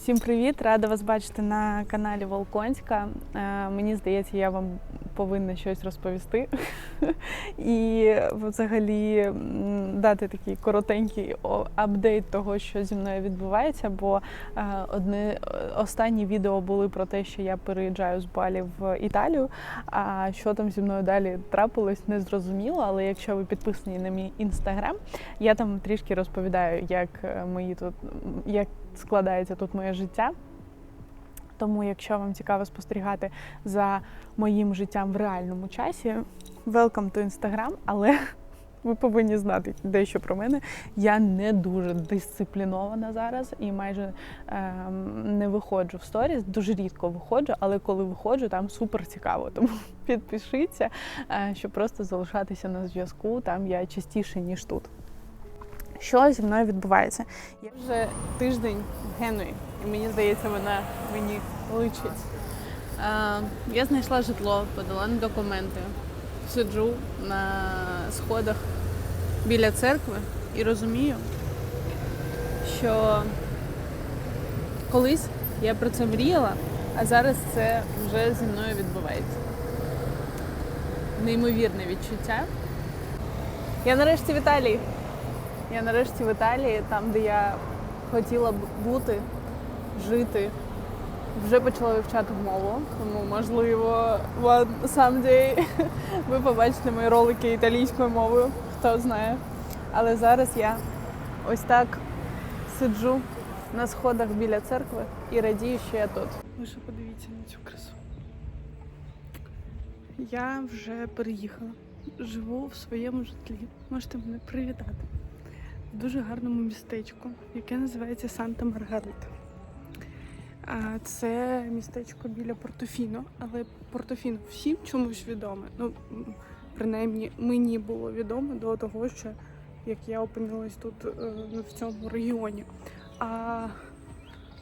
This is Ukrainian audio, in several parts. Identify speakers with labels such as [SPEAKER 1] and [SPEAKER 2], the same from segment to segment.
[SPEAKER 1] Всім привіт! Рада вас бачити на каналі Волконська. Е, Мені здається, я вам повинна щось розповісти і взагалі дати такий коротенький апдейт того, що зі мною відбувається. Бо е, одне останні відео були про те, що я переїжджаю з Балі в Італію. А що там зі мною далі трапилось, не зрозуміло. Але якщо ви підписані на мій інстаграм, я там трішки розповідаю, як е, мої тут як складається тут моє життя. Тому, якщо вам цікаво спостерігати за моїм життям в реальному часі, welcome to Instagram, але ви повинні знати дещо про мене. Я не дуже дисциплінована зараз і майже ем, не виходжу в сторіс. Дуже рідко виходжу, але коли виходжу, там супер цікаво. Тому підпишіться, е, щоб просто залишатися на зв'язку. Там я частіше, ніж тут. Що зі мною відбувається? Я вже тиждень Генуї, і мені здається, вона мені личить. Я знайшла житло, подала на документи, сиджу на сходах біля церкви і розумію, що колись я про це мріяла, а зараз це вже зі мною відбувається. Неймовірне відчуття. Я нарешті в Італії. Я нарешті в Італії, там, де я хотіла б бути, жити. Вже почала вивчати мову, тому можливо, one someday ви побачите мої ролики італійською мовою, хто знає. Але зараз я ось так сиджу на сходах біля церкви і радію, що я тут. Ви ще подивіться на цю красу. Я вже переїхала. Живу в своєму житлі. Можете мене привітати в дуже гарному містечку, яке називається Санта Маргарита. Це містечко біля Портофіно, але Портофіно всім чомусь відоме. Ну, принаймні, мені було відомо до того, що як я опинилась тут е, ну, в цьому регіоні. А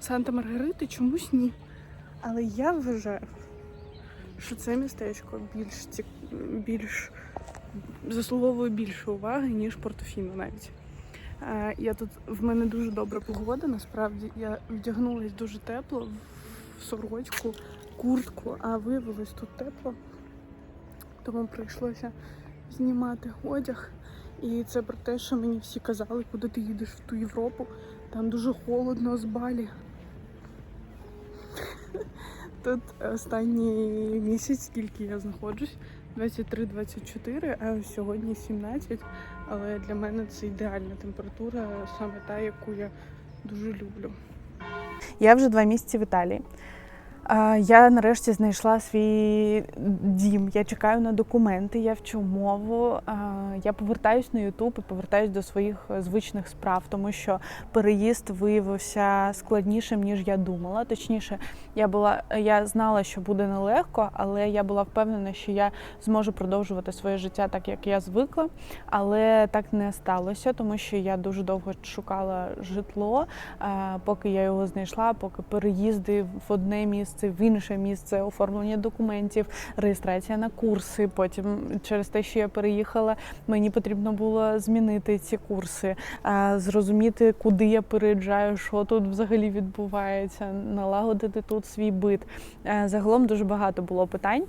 [SPEAKER 1] Санта Маргарита чомусь ні. Але я вважаю, що це містечко більш більш заслуговує більше уваги, ніж Портофіно навіть. Е, Я тут в мене дуже добра погода. Насправді я вдягнулась дуже тепло в сорочку, куртку, а виявилось тут тепло. Тому прийшлося знімати одяг. І це про те, що мені всі казали, куди ти їдеш в ту Європу. Там дуже холодно з Балі. Тут останній місяць, скільки я знаходжусь, 23-24, а сьогодні 17. Але для мене це ідеальна температура, саме та, яку я дуже люблю. Я вже два місяці в Італії. Я нарешті знайшла свій дім. Я чекаю на документи, я вчу мову. Я повертаюсь на Ютуб і повертаюсь до своїх е, звичних справ, тому що переїзд виявився складнішим, ніж я думала. Точніше, я була я знала, що буде нелегко, але я була впевнена, що я зможу продовжувати своє життя так, як я звикла. Але так не сталося, тому що я дуже довго шукала житло, поки я його знайшла, поки переїзди в одне місце, в інше місце, оформлення документів, реєстрація на курси. Потім через те, що я переїхала, мені потрібно було змінити ці курси, зрозуміти, куди я переїжджаю, що тут взагалі відбувається, налагодити тут свій бит. Е, Загалом дуже багато було питань.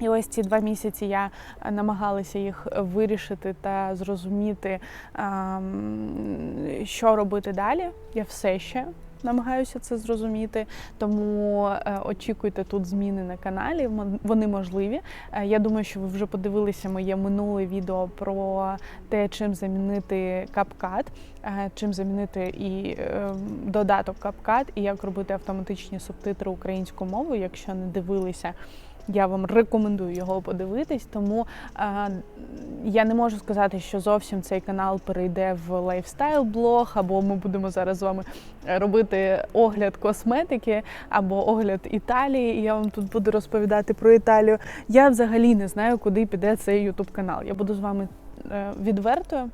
[SPEAKER 1] І ось ці два місяці я намагалася їх вирішити та зрозуміти, що робити далі. Я все ще намагаюся це зрозуміти, тому е, очікуйте тут зміни на каналі. Вони можливі. Е, Я думаю, що ви вже подивилися моє минуле відео про те, чим замінити CapCut, е, чим замінити і е, додаток CapCut, і як робити автоматичні субтитри українською мовою. Якщо не дивилися, я вам рекомендую його подивитись, тому е, я не можу сказати, що зовсім цей канал перейде в лайфстайл-блог, або ми будемо зараз з вами робити огляд косметики або огляд Італії. І я вам тут буду розповідати про Італію. Я взагалі не знаю, куди піде цей ютуб канал. Я буду з вами е, відвертою.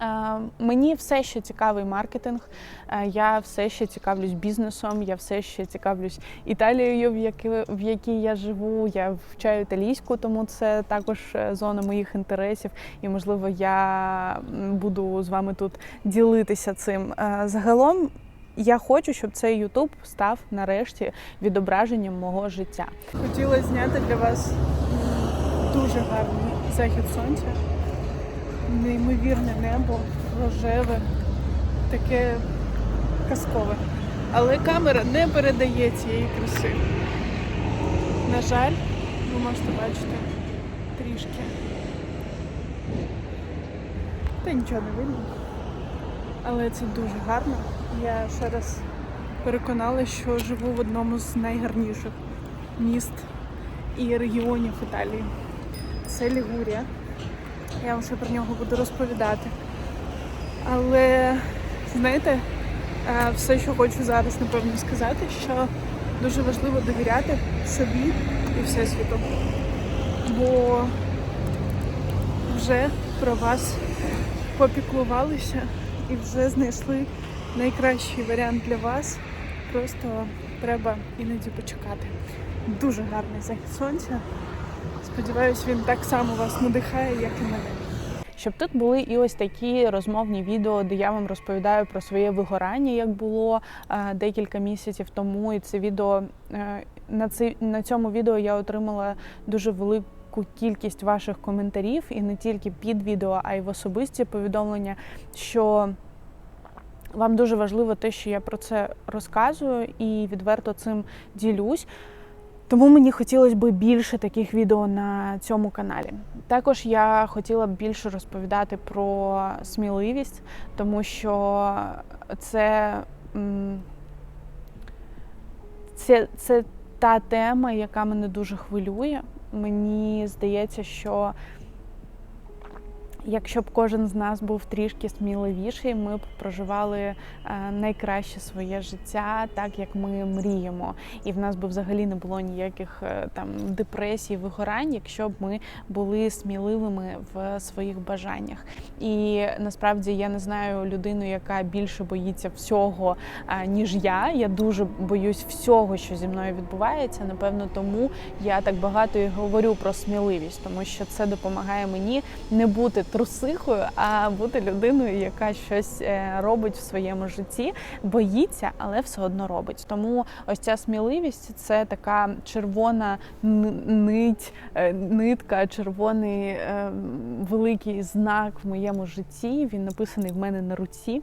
[SPEAKER 1] Е, Мені все ще цікавий маркетинг. Е, Я все ще цікавлюсь бізнесом. Я все ще цікавлюсь Італією, в якій, в якій я живу. Я вчаю італійську, тому це також е, зона моїх інтересів. І можливо, я буду з вами тут ділитися цим. Загалом я хочу, щоб цей Ютуб став нарешті відображенням мого життя.
[SPEAKER 2] Хотіла зняти для вас дуже гарний захід сонця, неймовірне небо, рожеве, таке казкове. Але камера не передає цієї краси. На жаль, ви можете бачити трішки. Та нічого не видно. Але це дуже гарно. Я ще раз переконала, що живу в одному з найгарніших міст і регіонів Італії. Це Лігурія. Я вам про нього буду розповідати. Але знаєте, е, все, що хочу зараз, напевно, сказати, що дуже важливо довіряти собі і всесвіту. Бо вже про вас попіклувалися і вже знайшли найкращий варіант для вас. Просто треба іноді почекати. Дуже гарний захід сонця. Сподіваюсь, він так само вас надихає, як і мене.
[SPEAKER 1] Щоб тут були і ось такі розмовні відео, де я вам розповідаю про своє вигорання, як було е, декілька місяців тому. І це відео е, на це на цьому відео я отримала дуже велику кількість ваших коментарів, і не тільки під відео, а й в особисті повідомлення, що вам дуже важливо те, що я про це розказую і відверто цим ділюсь. Тому мені хотілося б більше таких відео на цьому каналі. Також я хотіла б більше розповідати про сміливість, тому що це, це, це та тема, яка мене дуже хвилює. Мені здається, що якщо б кожен з нас був трішки сміливіший, ми б проживали е, найкраще своє життя, так як ми мріємо, і в нас би взагалі не було ніяких е, там депресій, вигорань, якщо б ми були сміливими в своїх бажаннях. І насправді я не знаю людину, яка більше боїться всього, е, ніж я. Я дуже боюсь всього, що зі мною відбувається. Напевно, тому я так багато і говорю про сміливість, тому що це допомагає мені не бути трусихою, а бути людиною, яка щось е, робить в своєму житті, боїться, але все одно робить. Тому ось ця сміливість це така червона нить, е, нитка, червоний е, великий знак в моєму житті. Він написаний в мене на руці.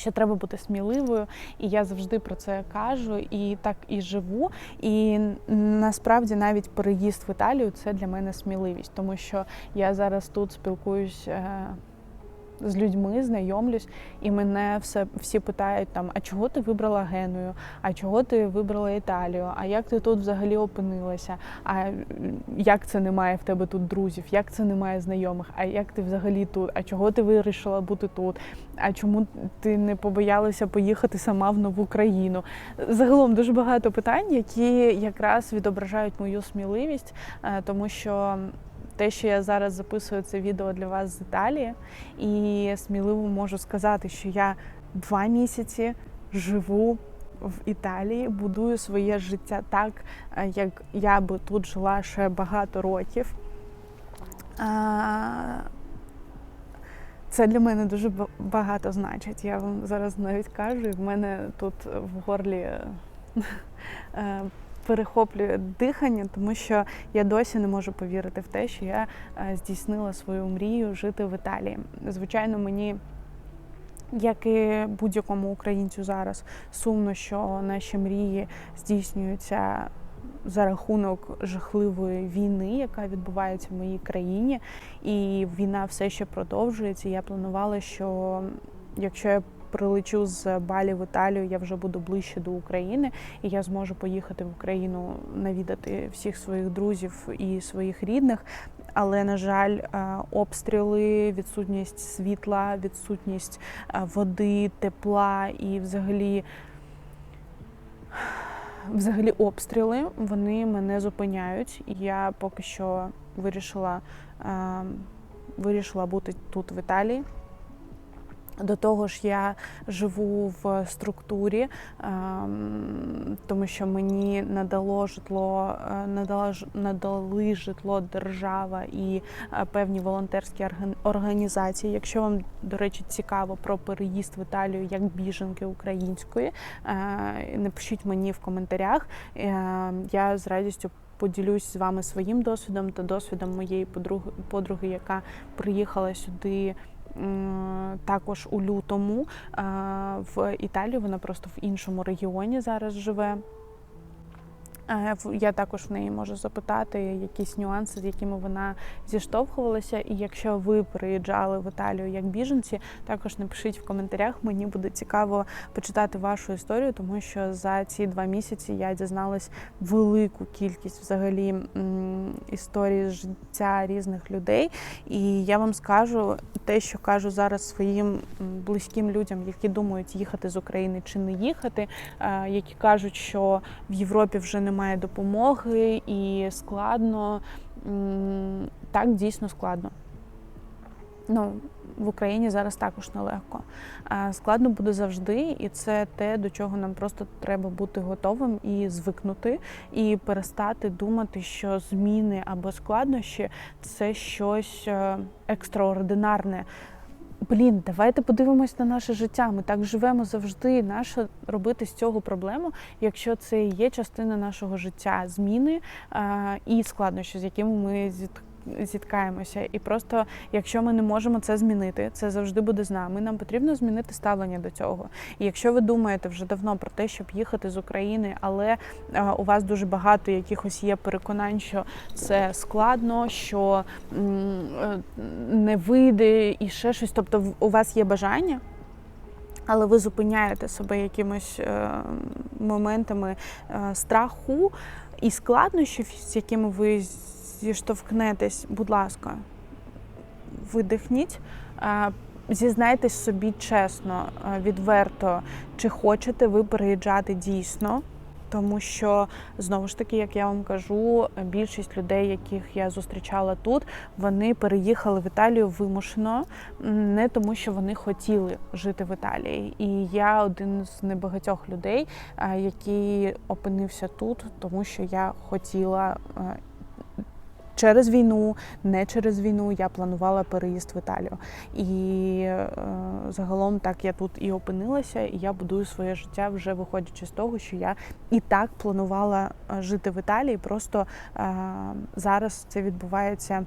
[SPEAKER 1] Що треба бути сміливою, і я завжди про це кажу, і так і живу. І насправді навіть переїзд в Італію це для мене сміливість, тому що я зараз тут спілкуюсь е, з людьми, знайомлюсь, і мене все всі питають там: а чого ти вибрала Геную? А чого ти вибрала Італію? А як ти тут взагалі опинилася? А як це немає в тебе тут друзів? Як це немає знайомих? А як ти взагалі тут? А чого ти вирішила бути тут? А чому ти не побоялася поїхати сама в нову країну? Загалом дуже багато питань, які якраз відображають мою сміливість, е, тому що те, що я зараз записую це відео для вас з Італії, і сміливо можу сказати, що я два місяці живу в Італії, будую своє життя так, е, як я би тут жила ще багато років. Це для мене дуже багато значить. Я вам зараз навіть кажу, і в мене тут в горлі е, перехоплює дихання, тому що я досі не можу повірити в те, що я е, здійснила свою мрію жити в Італії. Звичайно, мені. Як і будь-якому українцю зараз сумно, що наші мрії здійснюються за рахунок жахливої війни, яка відбувається в моїй країні, і війна все ще продовжується. Я планувала, що якщо я прилечу з Балі в Італію, я вже буду ближче до України, і я зможу поїхати в Україну навідати всіх своїх друзів і своїх рідних. Але на жаль, е, обстріли, відсутність світла, відсутність е, води, тепла і взагалі. Взагалі, обстріли вони мене зупиняють. Я поки що вирішила, е, вирішила бути тут в Італії. До того ж, я живу в структурі, ем, тому що мені надало житло, е, надали житло держава і е, певні волонтерські орган- організації. Якщо вам, до речі, цікаво про переїзд в Італію як біженки української, е, напишіть мені в коментарях. Я з радістю. Поділюсь з вами своїм досвідом та досвідом моєї подруги, подруги, яка приїхала сюди також у лютому е, в Італії. Вона просто в іншому регіоні зараз живе. Е, Я також в неї можу запитати якісь нюанси, з якими вона зіштовхувалася. І якщо ви приїжджали в Італію як біженці, також напишіть в коментарях. Мені буде цікаво почитати вашу історію, тому що за ці два місяці я дізналась велику кількість взагалі історій життя різних людей. І я вам скажу те, що кажу зараз своїм близьким людям, які думають їхати з України чи не їхати, е, які кажуть, що в Європі вже немає допомоги і складно. Так, дійсно складно. Ну, в Україні зараз також нелегко. Складно буде завжди, і це те, до чого нам просто треба бути готовим і звикнути, і перестати думати, що зміни або складнощі це щось е, екстраординарне. Блін, давайте подивимось на наше життя. Ми так живемо завжди. Наше робити з цього проблему, якщо це є частина нашого життя, зміни е, і складнощі, з якими ми зіт зіткаємося. І просто, якщо ми не можемо це змінити, це завжди буде з нами. Нам потрібно змінити ставлення до цього. І якщо ви думаєте вже давно про те, щоб їхати з України, але е, у вас дуже багато якихось є переконань, що це складно, що е, не вийде і ще щось. Тобто, у вас є бажання. Але ви зупиняєте себе якимось е, моментами е, страху і складнощів, з якими ви зіштовхнетесь, будь ласка, видихніть, е, зізнайтесь собі чесно, е, відверто, чи хочете ви переїжджати дійсно. Тому що знову ж таки, як я вам кажу, більшість людей, яких я зустрічала тут, вони переїхали в Італію вимушено, не тому, що вони хотіли жити в Італії. І я один з небагатьох людей, е, який опинився тут, тому що я хотіла через війну, не через війну. Я планувала переїзд в Італію. І е, загалом так я тут і опинилася, і я будую своє життя вже виходячи з того, що я і так планувала е, жити в Італії. Просто е, зараз це відбувається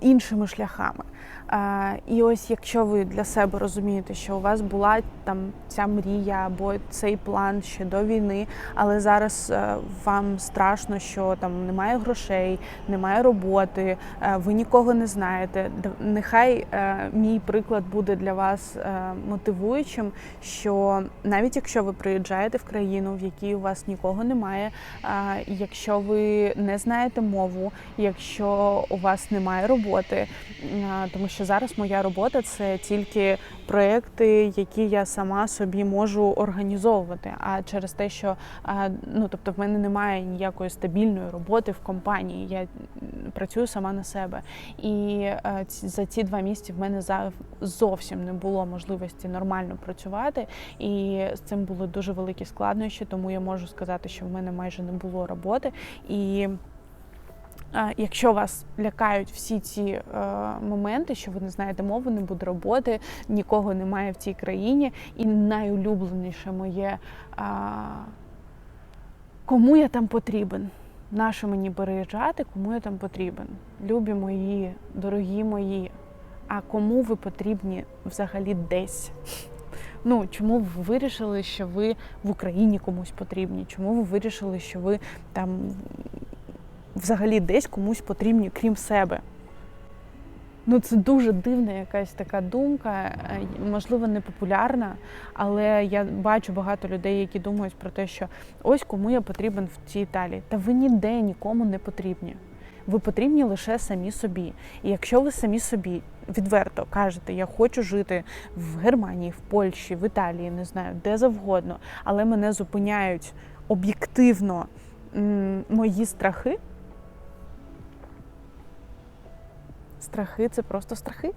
[SPEAKER 1] іншими шляхами. Е, І ось якщо ви для себе розумієте, що у вас була там ця мрія або цей план ще до війни, але зараз е, вам страшно, що там немає грошей, немає роботи, е, ви нікого не знаєте. Нехай мій приклад буде для вас мотивуючим, що навіть якщо ви приїжджаєте в країну, в якій у вас нікого немає, якщо ви не знаєте мову, якщо у вас немає роботи, е, тому що зараз моя робота це тільки проекти, які я сама собі можу організовувати. А через те, що ну тобто в мене немає ніякої стабільної роботи в компанії, я працюю сама на себе. І за ці два місяці в мене зовсім не було можливості нормально працювати, і з цим були дуже великі складнощі, тому я можу сказати, що в мене майже не було роботи. І Якщо вас лякають всі ці е, моменти, що ви не знаєте мови, не буде роботи, нікого немає в цій країні, і найулюбленіше моє е, кому я там потрібен? Нащо мені переїжджати, кому я там потрібен? Любі мої, дорогі мої. А кому ви потрібні взагалі десь? Ну, чому ви вирішили, що ви в Україні комусь потрібні? Чому ви вирішили, що ви там взагалі десь комусь потрібні, крім себе? Ну, це дуже дивна якась така думка, е, можливо, не популярна, але я бачу багато людей, які думають про те, що ось кому я потрібен в цій Італії. Та ви ніде нікому не потрібні. Ви потрібні лише самі собі. І якщо ви самі собі відверто кажете, я хочу жити в Германії, в Польщі, в Італії, не знаю, де завгодно, але мене зупиняють об'єктивно мої страхи. Страхи це просто страхи.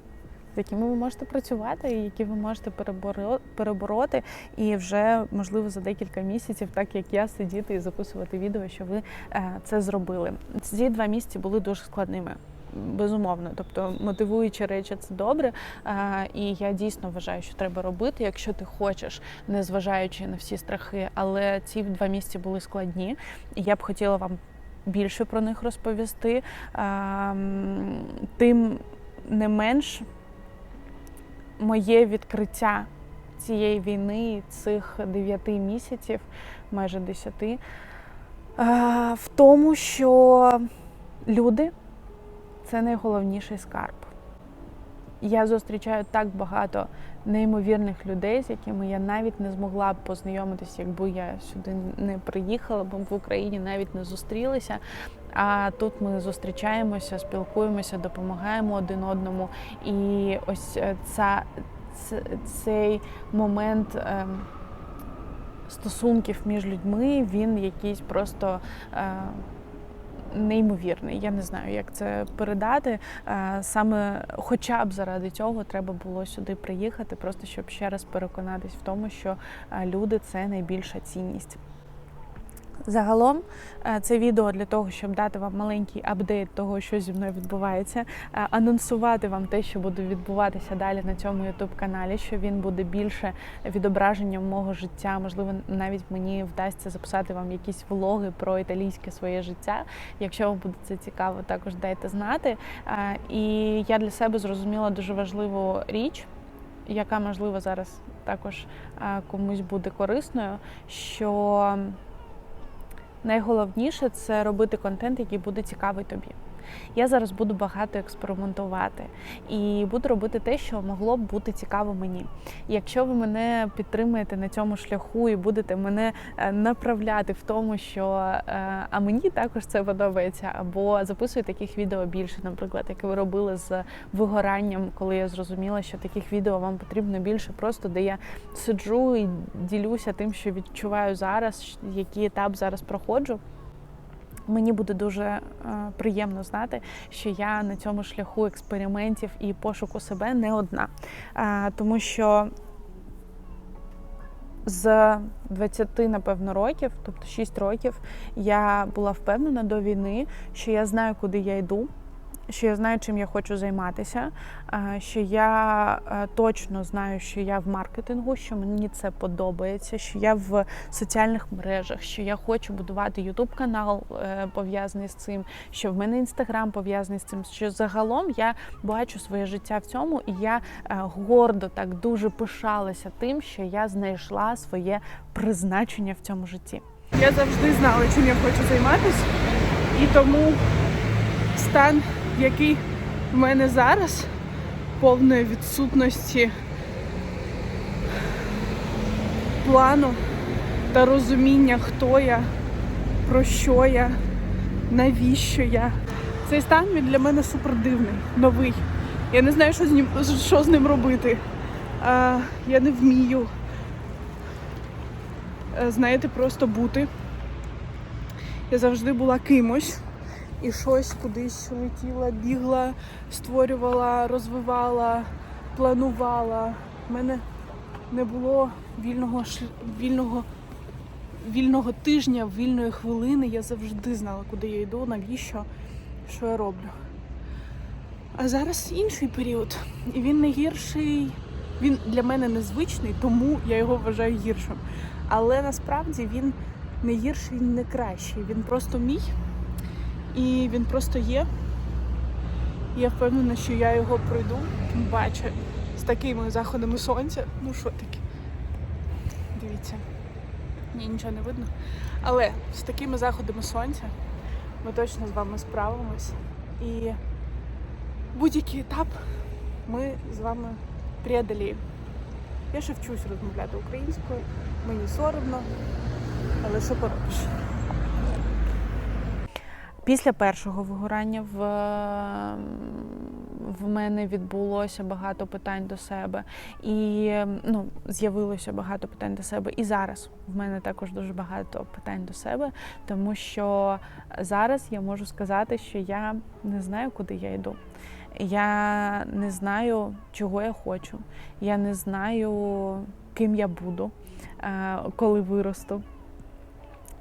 [SPEAKER 1] з якими ви можете працювати, і які ви можете переборо- перебороти, і вже можливо за декілька місяців, так як я, сидіти і записувати відео, що ви е, це зробили. Ці два місяці були дуже складними. Безумовно, тобто мотивуючі речі це добре. е, І я дійсно вважаю, що треба робити, якщо ти хочеш, незважаючи на всі страхи. Але ці два місяці були складні, і я б хотіла вам більше про них розповісти. Ем, Тим не менш, моє відкриття цієї війни, цих дев'яти місяців, майже десяти, е, в тому, що люди це найголовніший скарб. Я зустрічаю так багато неймовірних людей, з якими я навіть не змогла б познайомитися, якби я сюди не приїхала, бо в Україні навіть не зустрілися. А тут ми зустрічаємося, спілкуємося, допомагаємо один одному. І ось е, ця, цей момент. ем, Стосунків між людьми він якийсь просто е, неймовірний. Я не знаю, як це передати. Е, Саме хоча б заради цього треба було сюди приїхати, просто щоб ще раз переконатись в тому, що е, люди це найбільша цінність. Загалом е, це відео для того, щоб дати вам маленький апдейт того, що зі мною відбувається, е, анонсувати вам те, що буде відбуватися далі на цьому youtube каналі, що він буде більше відображенням мого життя. Можливо, навіть мені вдасться записати вам якісь влоги про італійське своє життя. Якщо вам буде це цікаво, також дайте знати. Е, І я для себе зрозуміла дуже важливу річ, яка можливо зараз також комусь буде корисною. що найголовніше це робити контент, який буде цікавий тобі. Я зараз буду багато експериментувати і буду робити те, що могло б бути цікаво мені. Якщо ви мене підтримуєте на цьому шляху і будете мене е, направляти в тому, що е, а мені також це подобається, або записую таких відео більше, наприклад, як ви робили з вигоранням, коли я зрозуміла, що таких відео вам потрібно більше, просто де я сиджу і ділюся тим, що відчуваю зараз, який етап зараз проходжу. Мені буде дуже е, приємно знати, що я на цьому шляху експериментів і пошуку себе не одна. Е, тому що з 20, напевно, років, тобто 6 років, я була впевнена до війни, що я знаю, куди я йду. Що я знаю, чим я хочу займатися, е, що я е, точно знаю, що я в маркетингу, що мені це подобається, що я в соціальних мережах, що я хочу будувати Ютуб канал е, пов'язаний з цим, що в мене інстаграм пов'язаний з цим. Що загалом я бачу своє життя в цьому, і я гордо так дуже пишалася тим, що я знайшла своє призначення в цьому житті.
[SPEAKER 2] Я завжди знала, чим я хочу займатися, і тому стан, який в мене зараз, повної відсутності плану та розуміння, хто я, про що я, навіщо я. Цей стан він для мене супер дивний, новий. Я не знаю, що з ним, що з ним робити. А, я не вмію е, знаєте, просто бути. Я завжди була кимось і щось кудись летіла, бігла, створювала, розвивала, планувала. У мене не було вільного вільного, вільного тижня, вільної хвилини. Я завжди знала, куди я йду, навіщо, що я роблю. А зараз інший період, і він не гірший. Він для мене незвичний, тому я його вважаю гіршим. Але насправді він не гірший, не кращий. Він просто мій. І він просто є. Я впевнена, що я його пройду, тим паче з такими заходами сонця. Ну що таке? Дивіться. Ні, нічого не видно. Але з такими заходами сонця ми точно з вами справимось. І будь-який етап ми з вами преодоліємо. Я ще вчусь розмовляти українською, мені соромно, але що поробиш?
[SPEAKER 1] Після першого вигорання в, в мене відбулося багато питань до себе, і ну, з'явилося багато питань до себе. І зараз в мене також дуже багато питань до себе, тому що зараз я можу сказати, що я не знаю, куди я йду. Я не знаю, чого я хочу. Я не знаю, ким я буду, е, коли виросту.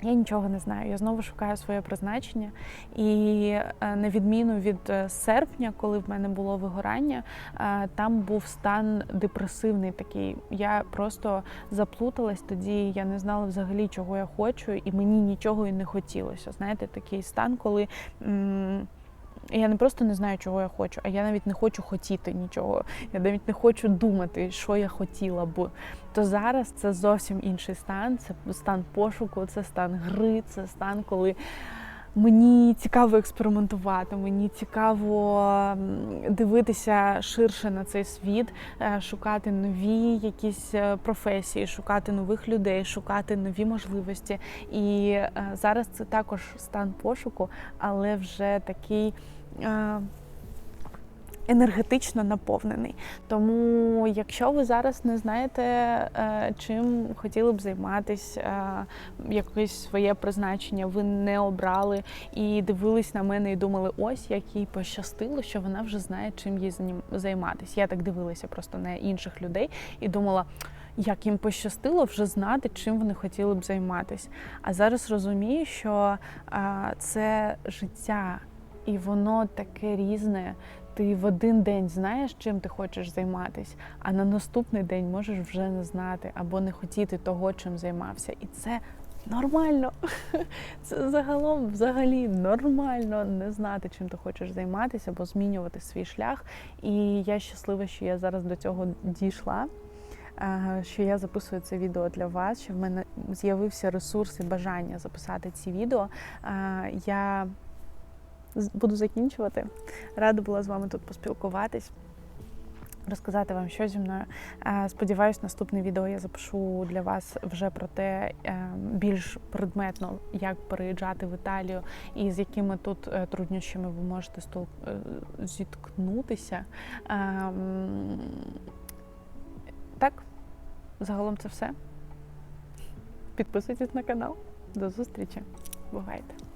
[SPEAKER 1] Я нічого не знаю. Я знову шукаю своє призначення. І е, на відміну від е, серпня, коли в мене було вигорання, е, там був стан депресивний такий. Я просто заплуталась тоді. Я не знала взагалі, чого я хочу, і мені нічого і не хотілося. Знаєте, такий стан, коли. Я не просто не знаю, чого я хочу, а я навіть не хочу хотіти нічого. Я навіть не хочу думати, що я хотіла б. То зараз це зовсім інший стан. Це стан пошуку, це стан гри, це стан, коли мені цікаво експериментувати, мені цікаво дивитися ширше на цей світ, е, шукати нові якісь е, професії, шукати нових людей, шукати нові можливості. І е, зараз це також стан пошуку, але вже такий. Е, Енергетично наповнений. Тому, якщо ви зараз не знаєте, е, чим хотіли б займатися, е, якесь своє призначення, ви не обрали і дивились на мене і думали, ось як їй пощастило, що вона вже знає, чим їй займатися. Я так дивилася просто на інших людей і думала. Як їм пощастило вже знати, чим вони хотіли б займатися. А зараз розумію, що а, це життя, і воно таке різне. Ти в один день знаєш, чим ти хочеш займатися, а на наступний день можеш вже не знати або не хотіти того, чим займався. І це нормально. Це загалом взагалі нормально не знати, чим ти хочеш займатися або змінювати свій шлях. І я щаслива, що я зараз до цього дійшла. е, Що я записую це відео для вас, що в мене з'явився ресурс і бажання записати ці відео. Е, Я буду закінчувати. Рада була з вами тут поспілкуватись, розказати вам, що зі мною. Сподіваюсь, наступне відео я запишу для вас вже про те е, більш предметно, як переїжджати в Італію і з якими тут е, труднощами ви можете е, зіткнутися. Так, загалом це все. Підписуйтесь на канал. До зустрічі. Бувайте!